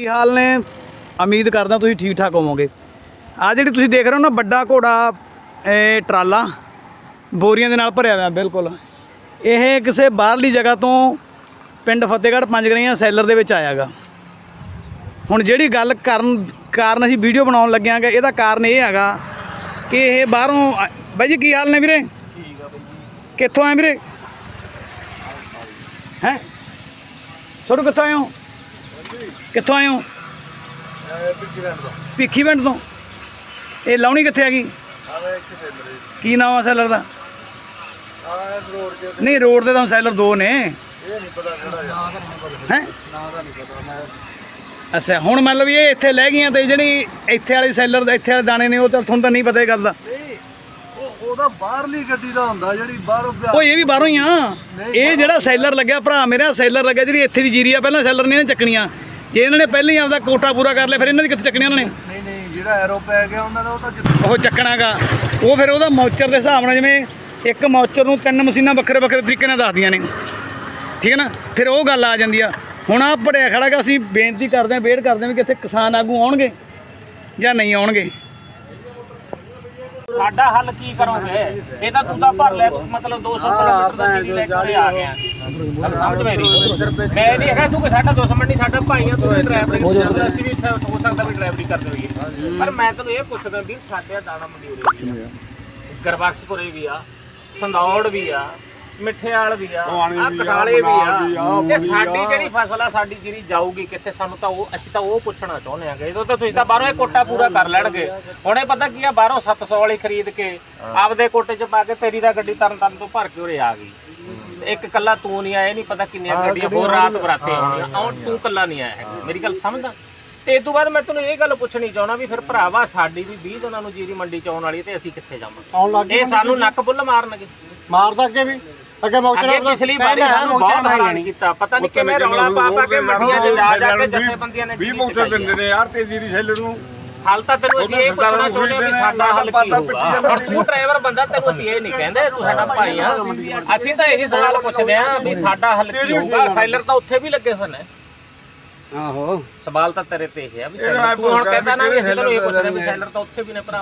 ਕੀ ਹਾਲ ਨੇ? ਉਮੀਦ ਕਰਦਾ ਤੁਸੀਂ ਠੀਕ ਠਾਕ ਹੋਵੋਗੇ। ਆ ਜਿਹੜੀ ਤੁਸੀਂ ਦੇਖ ਰਹੇ ਹੋ ਨਾ, ਵੱਡਾ ਘੋੜਾ, ਇਹ ਟਰਾਲਾ, ਬੋਰੀਆਂ ਦੇ ਨਾਲ ਭਰਿਆ ਹੋਇਆ, ਬਿਲਕੁਲ। ਇਹ ਕਿਸੇ ਬਾਹਰਲੀ ਜਗ੍ਹਾ ਤੋਂ ਪਿੰਡ ਫਤਿਹਗੜ੍ਹ ਪੰਜਗਰੀਆਂ ਸੈਲਰ ਦੇ ਵਿੱਚ ਆਇਆਗਾ। ਹੁਣ ਜਿਹੜੀ ਗੱਲ ਕਰਨ, ਕਾਰਨ ਅਸੀਂ ਵੀਡੀਓ ਬਣਾਉਣ ਲੱਗਿਆਂਗੇ, ਇਹਦਾ ਕਾਰਨ ਇਹ ਹੈਗਾ ਕਿ ਇਹ ਬਾਹਰੋਂ ਆ- ਬਾਈ ਜੀ, ਕੀ ਹਾਲ ਨੇ ਵੀਰੇ? ਠੀਕ ਆ ਬਾਈ ਜੀ ਕਿੱਥੋਂ ਆਏ ਵੀਰੇ? ਹੈ? ਛੋਟੂ ਕਿੱਥੋਂ ਆਏ ਹੋ? ਕਿੱਥੋਂ ਆਏ ਹੋ? ਭਿੱਖੀ ਪਿੰਡ ਤੋਂ। ਇਹ ਲਾਉਣੀ ਕਿੱਥੇ ਹੈਗੀ? ਕੀ ਨਾਮ ਆ ਸੈਲਰ ਦਾ? ਨਹੀਂ, ਰੋਡ ਤੇ ਤਾਂ ਸੈਲਰ ਦੋ ਨੇ। ਹੈ? ਅੱਛਾ, ਹੁਣ ਮਤਲਬ ਇਹ ਇੱਥੇ ਲੈ ਗਈਆਂ ਤੇ ਜਿਹੜੀ ਇੱਥੇ ਵਾਲੀ ਸੈਲਰ ਦਾ ਇੱਥੇ ਵਾਲੇ ਦਾਣੇ ਨੇ, ਉਹ ਤਾਂ ਤੁਹਾਨੂੰ ਤਾਂ ਨਹੀਂ ਪਤਾ ਇਹ ਗੱਲ ਦਾ। ਉਹਦਾ ਬਾਹਰਲੀ ਗੱਡੀ ਦਾ ਹੁੰਦਾ ਜਿਹੜੀ ਬਾਹਰੋਂ ਪਿਆ ਉਹ ਇਹ ਵੀ ਬਾਹਰੋਂ ਹੀ ਆ। ਇਹ ਜਿਹੜਾ ਸੈਲਰ ਲੱਗਿਆ ਭਰਾ ਮੇਰਾ ਸੈਲਰ ਲੱਗਿਆ ਜਿਹੜੀ ਇੱਥੇ ਦੀ ਜੀਰੀ ਆ ਪਹਿਲਾਂ ਸੈਲਰ ਨੇ ਇਹਨੇ ਚੱਕਣੀਆਂ। ਜੇ ਇਹਨਾਂ ਨੇ ਪਹਿਲਾਂ ਹੀ ਆਪਦਾ ਕੋਟਾ ਪੂਰਾ ਕਰ ਲਿਆ ਫਿਰ ਇਹਨਾਂ ਦੀ ਕਿੱਥੇ ਚੱਕਣੀ ਉਹਨਾਂ ਨੇ? ਨਹੀਂ ਨਹੀਂ ਜਿਹੜਾ ਐਰੋ ਪੈ ਗਿਆ ਉਹਨਾਂ ਦਾ ਉਹ ਤਾਂ ਉਹ ਚੱਕਣਾਗਾ। ਉਹ ਫਿਰ ਉਹਦਾ ਮੌਚਰ ਦੇ ਹਿਸਾਬ ਨਾਲ ਜਿਵੇਂ ਇੱਕ ਮੌਚਰ ਨੂੰ ਤਿੰਨ ਮਸ਼ੀਨਾਂ ਵੱਖਰੇ ਵੱਖਰੇ ਤਰੀਕੇ ਨਾਲ ਦੱਸਦੀਆਂ ਨੇ। ਠੀਕ ਹੈ ਨਾ? ਫਿਰ ਉਹ ਗੱਲ ਆ ਜਾਂਦੀ ਆ। ਹੁਣ ਆ ਪੜਿਆ ਖੜਾ ਗਾ ਅਸੀਂ ਬੇਨਤੀ ਕਰਦੇ ਹਾਂ ਵੇਟ ਕਰਦੇ ਹਾਂ ਵੀ ਕਿੱਥੇ ਕਿਸਾਨ ਆਗੂ ਆਉਣਗੇ ਜਾਂ ਨਹੀਂ ਆਉਣਗੇ। ਸਾਡਾ ਹੱਲ ਕੀ ਕਰੋਗੇ? ਇਹ ਤਾਂ ਤੂੰ ਤਾਂ ਭਰ ਲੈ ਮਤਲਬ 200 ਕਿਲੋਮੀਟਰ ਦਾ ਜੀਰੀ ਲੈ ਕੇ ਆ ਗਿਆ ਗੱਲ ਸਮਝ ਮੇਰੀ? ਮੈਂ ਨਹੀਂ ਹੈਗਾ ਤੂੰ ਕਿ ਸਾਡਾ ਦੁਸ਼ਮਣ ਨਹੀਂ ਸਾਡਾ ਭਾਈ ਆ ਤੂੰ ਡਰਾਈਵਰੀ ਅਸੀਂ ਵੀ ਹੋ ਸਕਦਾ ਵੀ ਡਰਾਈਵਰੀ ਕਰਦੇ ਹੋਈਏ ਪਰ ਮੈਂ ਤੈਨੂੰ ਇਹ ਪੁੱਛਦਾ ਵੀ ਸਾਡੇ ਦਾਣਾ ਮੰਡੀ ਉਰੇ ਵੀ ਆ ਗਰਬਖਸ਼ਪੁਰੇ ਵੀ ਆ ਸੰਦੌੜ ਵੀ ਆ ਮਿੱਠੇਵਾਲ ਵੀ ਆ। ਆ ਵੀ ਆ ਇਹ ਸਾਡੀ ਜਿਹੜੀ ਫਸਲ ਆ ਸਾਡੀ ਜਿਹੜੀ ਜਾਊਗੀ ਕਿੱਥੇ ਸਾਨੂੰ ਤਾਂ ਉਹ ਅਸੀਂ ਤਾਂ ਉਹ ਪੁੱਛਣਾ ਚਾਹੁੰਦੇ ਆਂਗੇ। ਇਹਦੋਂ ਤਾਂ ਤੁਸੀਂ ਤਾਂ ਬਾਹਰੋਂ ਇਹ ਕੋਟਾ ਪੂਰਾ ਕਰ ਲੈਣਗੇ। ਹੁਣ ਇਹ ਪਤਾ ਕੀ ਆ ਬਾਹਰੋਂ 700 ਵਾਲੀ ਖਰੀਦ ਕੇ ਆਪਦੇ ਕੋਟੇ 'ਚ ਪਾ ਕੇ ਤੇਰੀ ਦਾ ਗੱਡੀ ਤਰਨ ਤਰਨ ਤੋਂ ਭਰ ਕੇ ਉਰੇ ਆ ਗਈ। ਤੇ ਇੱਕ ਕੱਲਾ ਤੂੰ ਨਹੀਂ ਆਇਆ ਇਹ ਨਹੀਂ ਪਤਾ ਕਿੰਨੀਆਂ ਗੱਡੀਆਂ ਹੋਰ ਰਾਤ ਬਰਾਤੇ ਆਉਣੀਆਂ। ਆਉਣ ਤੂੰ ਕੱਲਾ ਨਹੀਂ ਆਇਆ ਹੈਗਾ। ਮੇਰੀ ਗੱਲ ਸਮਝਦਾ ਤੇ ਇਸ ਤੋਂ ਬਾਅਦ ਮੈਂ ਤੈਨੂੰ ਇਹ ਗੱਲ ਪੁੱਛਣੀ ਚਾਹਣਾ ਵੀ ਫਿਰ ਭਰਾਵਾ ਸਾਡੀ ਵੀ 20 ਦਿਨਾਂ ਨੂੰ ਜੀਰੀ ਮੰਡੀ ਚ ਆਉਣ ਵਾਲੀ ਹੈ ਤੇ ਅਸੀਂ ਕਿੱਥੇ ਜਾਵਾਂਗੇ? ਇਹ ਸਾਨੂੰ ਨੱਕ ਬੁੱਲ ਮਾਰਨਗੇ। ਮਾਰਦਾ ਅੱਗੇ ਵੀ? ਅੱਗੇ ਮੌਕੇ ਅੱਗੇ ਪਿਛਲੀ ਵਾਰੀ ਸਾਨੂੰ ਬਹੁਤ ਹੈਰਾਨ ਕੀਤਾ। ਪਤਾ ਨਹੀਂ ਕਿਵੇਂ ਰੌਲਾ ਪਾ ਪਾ ਕੇ ਮੰਡੀਆਂ 'ਚ ਜਾ ਜਾ ਕੇ ਜਥੇਬੰਦੀਆਂ ਨੇ 20 ਮੌਕੇ ਦਿੰਦੇ ਨੇ ਯਾਰ ਤੇਜ਼ੀ ਦੀ ਸੈਲਰ ਨੂੰ। ਹਾਲ ਤਾਂ ਤੈਨੂੰ ਅਸੀਂ ਇਹ ਪੁੱਛਣਾ ਚਾਹੁੰਦੇ ਹਾਂ ਵੀ ਸਾਡਾ ਹੱਲ ਕੀ ਹੋਊਗਾ? ਹੁਣ ਤੂੰ ਡਰਾਈਵਰ ਬੰਦਾ ਤੈਨੂੰ ਅਸੀਂ ਇਹ ਨਹੀਂ ਕਹਿੰਦੇ ਤੂੰ ਸਾਡਾ ਭਾਈ ਆ। ਅਸੀਂ ਤਾਂ ਇਹੀ ਸਵਾਲ ਪੁੱਛਦੇ ਆ ਵੀ ਸਾਡਾ ਹੱਲ ਕੀ ਹੋਊਗਾ? ਸੈਲਰ ਤਾਂ ਉੱਥੇ ਵੀ ਲੱਗੇ ਹੋਏ ਨੇ। ਆਹੋ। ਸਵਾਲ ਤਾਂ ਤੇਰੇ ਤੇ ਇਹ ਆ ਵੀ ਸੈਲਰ ਤੂੰ ਹੁਣ ਕਹਿੰਦਾ ਨਾ ਵੀ ਅਸੀਂ ਤੈਨੂੰ ਇਹ ਪੁੱਛਦੇ ਵੀ ਸੈਲਰ ਤਾਂ ਉੱਥੇ ਵੀ ਨੇ ਭਰਾ।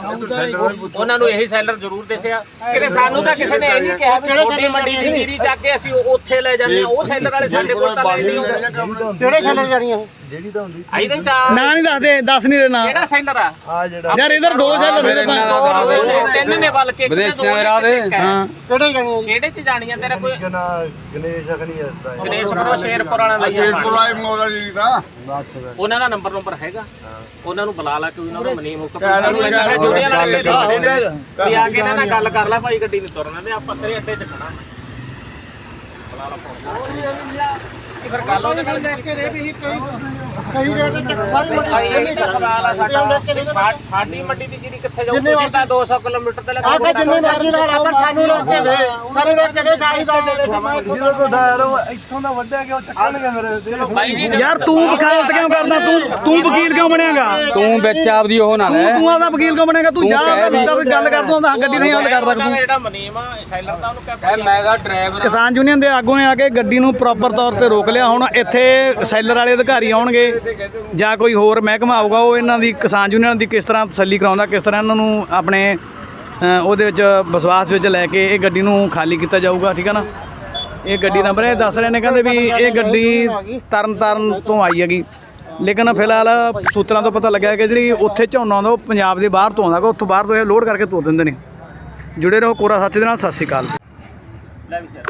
ਉਹਨਾਂ ਨੂੰ ਇਹੀ ਸੈਲਰ ਜ਼ਰੂਰ ਦੱਸਿਆ। ਕਿਤੇ ਸਾਨੂੰ ਤਾਂ ਕਿਸੇ ਨੇ ਇਹ ਨਹੀਂ ਕਿਹਾ ਵੀ ਛੋਟੀ ਮੰਡੀ ਦੀ ਜੀਰੀ ਚੱਕ ਕੇ ਅਸੀਂ ਉੱਥੇ ਲੈ ਜਾਂਦੇ ਆ ਉਹ ਸੈਲਰ ਵਾਲੇ ਸਾਡੇ ਕੋਲ ਤਾਂ ਨਹੀਂ ਆਉਂਦੇ ਕਿਹੜੇ ਖੇਲੇ ਜਾਣੀਆਂ ਜਿਹੜੀ ਤਾਂ ਹੁੰਦੀ। ਆਈ ਤਾਂ ਚਾਰ। ਨਾਂ ਨਹੀਂ ਦੱਸਦੇ ਦੱਸ ਨਹੀਂ ਰਹੇ ਨਾਂ। ਕਿਹੜਾ ਸੈਲਰ ਆ? ਆ ਜਿਹੜਾ ਯਾਰ ਇਧਰ ਦੋ ਸੈਲਰ ਨੇ ਤਾਂ। ਤਿੰਨ ਨੇ ਬਲ ਕੇ ਵਿਦੇਸ਼ਾਂ ਦੇ ਰਾਹ ਦੇ। ਹਾਂ? ਕਿਹੜੇ ਜਾਣੀਆਂ ਕਿਹੜੇ ਚ ਜਾਣੀਆਂ ਤੇਰਾ ਕੋਈ ਗਣੇਸ਼ ਹੱਸਦਾ ਹੈ ਗਣੇਸ਼ਪੁਰੋਂ ਸ਼ੇਰਪੁਰ ਵਾਲਾ ਲਈ ਆ। ਪਾਣੀ। ਪੁਰਾਈ ਮੋਦਾ ਜੀ ਦਾ ਬਸ ਫਿਰ। ਉਹਨਾਂ ਦਾ ਨੰਬਰ ਨੰਬਰ ਹੈਗਾ। ਉਹਨਾਂ ਨੂੰ ਬੁਲਾ ਲਾ ਕੋਈ ਉਹਨਾਂ ਨੂੰ ਮਨੀ ਮੁੱਕ ਜੁੜੀਆਂ ਨਾਲ ਨੇ। ਵੀ ਆ ਕੇ ਇਹਨਾਂ ਨਾਲ ਗੱਲ ਕਰ ਲੈ ਭਾਈ ਗੱਡੀ ਨੂੰ ਤੁਰਨਾ ਤੇ ਆਪਾਂ ਤੇਰੇ ਅੱਡੇ 'ਚ ਖੜਾ ਬੁਲਾ ਲਾ ਫੋਨ ਇਹ ਫਿਰ ਗੱਲ ਉਹਦੇ ਨਾਲ ਦੇਖ ਕੇ ਰੇ ਵੀ ਕਈ। ਕਈ ਰੇਟ ਤੇ ਸਾਰੀ ਮੰਡੀ ਭਾਈ ਇਹ ਤਾਂ ਸਵਾਲ ਆ ਸਾਡਾ। ਵੀ ਸਾ- ਸਾਡੀ ਮੰਡੀ ਦੀ ਜਿਹੜੀ ਕਿੱਥੇ ਜਾਊ ਤੁਸੀਂ ਤਾਂ 200 ਕਿਲੋਮੀਟਰ ਤੇ ਲੱਗਾ ਆਹ ਜਿੰਨੇ ਮਰਜ਼ੀ ਨਾਲ ਆਪਾਂ ਸਾਨੂੰ ਰੋਕ ਕੇ ਦੇ ਸਾਰੇ ਰੋਕ ਕੇ ਦੇ ਸਾਰੀ ਦਾ ਦੇ ਦੇ ਜਦੋਂ ਤੋਂ ਡਾਇਰ ਇੱਥੋਂ ਦਾ ਵੱਡਿਆ ਗਿਆ ਉਹ ਚੱਕਣਗੇ ਮੇਰੇ ਦੇ ਭਾਈ ਜੀ ਯਾਰ ਤੂੰ ਵਕਾਲਤ ਕਿਉਂ ਕਰਦਾ? ਤੂੰ ਤੂੰ ਵਕੀਲ ਕਿਉਂ ਬਣਿਆਗਾ? ਤੂੰ ਵਿੱਚ ਆਪਦੀ ਉਹ ਨਾ ਤੂੰ ਲੈ। ਤੂੰ ਆਦਾ ਵਕੀਲ ਕਿਉਂ ਬਣੇਗਾ ਤੂੰ ਜਾ ਆਪਦਾ ਵੀ ਗੱਲ ਕਰ ਤੂੰ ਆਂਦਾ ਗੱਡੀ ਨਹੀਂ ਹੱਲ ਕਰਦਾ ਉਹਨਾਂ ਦਾ ਤੂੰ। ਜਿਹੜਾ ਮਨੀਮ ਆ ਸੈਲਰ ਦਾ ਉਹਨੂੰ ਕਹਿ ਮੈਂ ਦਾ ਡਰਾਈਵਰ ਕਿਸਾਨ ਯੂਨੀਅਨ ਦੇ ਆਗੂ ਨੇ ਆ ਕੇ ਗੱਡੀ ਨੂੰ ਪ੍ਰੋਪਰ ਤੌਰ ਤੇ ਰੋਕ ਲਿਆ। ਹੁਣ ਇੱਥੇ ਸੈਲਰ ਵਾਲੇ ਅਧਿਕਾਰੀ ਆਉਣਗੇ ਜਾਂ ਕੋਈ ਹੋਰ ਮਹਿਕਮਾ ਆਊਗਾ, ਉਹ ਇਹਨਾਂ ਦੀ ਕਿਸਾਨ ਯੂਨੀਅਨ ਦੀ ਕਿਸ ਤਰ੍ਹਾਂ ਤਸੱਲੀ ਕਰਾਉਂਦਾ, ਕਿਸ ਤਰ੍ਹਾਂ ਇਹਨਾਂ ਨੂੰ ਆਪਣੇ ਉਹਦੇ ਵਿੱਚ ਵਿਸ਼ਵਾਸ ਵਿੱਚ ਲੈ ਕੇ ਇਹ ਗੱਡੀ ਨੂੰ ਖਾਲੀ ਕੀਤਾ ਜਾਊਗਾ, ਠੀਕ ਹੈ ਨਾ? ਇਹ ਗੱਡੀ ਨੰਬਰ ਇਹ ਦੱਸ ਰਹੇ ਨੇ, ਕਹਿੰਦੇ ਵੀ ਇਹ ਗੱਡੀ ਤਰਨ ਤਾਰਨ ਤੋਂ ਆਈ ਹੈਗੀ। ਲੇਕਿਨ ਫਿਲਹਾਲ ਸੂਤਰਾਂ ਤੋਂ ਪਤਾ ਲੱਗਿਆ ਕਿ ਜਿਹੜੀ ਉੱਥੇ ਝੋਨਾ ਆਉਂਦਾ, ਉਹ ਪੰਜਾਬ ਦੇ ਬਾਹਰ ਤੋਂ ਆਉਂਦਾ ਗਾ ਉੱਥੋਂ ਬਾਹਰ ਤੋਂ ਇਹ ਲੋਡ ਕਰਕੇ ਤੋਰ ਦਿੰਦੇ ਨੇ। ਜੁੜੇ ਰਹੋ ਕੋਰਾ ਸੱਚ ਦੇ ਨਾਲ, ਸਤਿ ਸ਼੍ਰੀ ਅਕਾਲ। ਲੈ ਵੀ ਸਿਰ